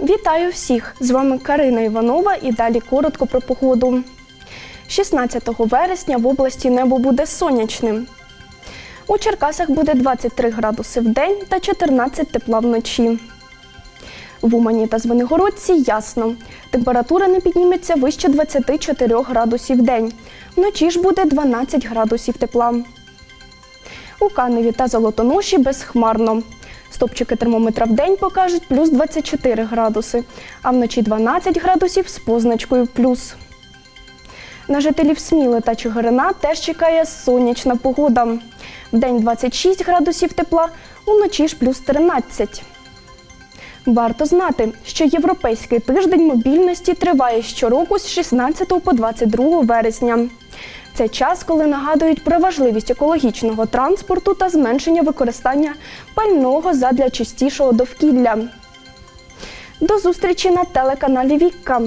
Вітаю всіх! З вами Карина Іванова і далі коротко про погоду. 16 вересня в області небо буде сонячним. У Черкасах буде 23 градуси в день та 14 тепла вночі. В Умані та Звенигородці ясно. Температура не підніметься вище 24 градусів в день. Вночі ж буде 12 градусів тепла. У Каневі та Золотоноші безхмарно. Стопчики термометра в день покажуть плюс 24 градуси, а вночі 12 градусів з позначкою плюс. На жителів Сміли та Чигирина теж чекає сонячна погода. Вдень 26 градусів тепла, уночі ж плюс 13. Варто знати, що Європейський тиждень мобільності триває щороку з 16 по 22 вересня. Це час, коли нагадують про важливість екологічного транспорту та зменшення використання пального задля чистішого довкілля. До зустрічі на телеканалі Вікка.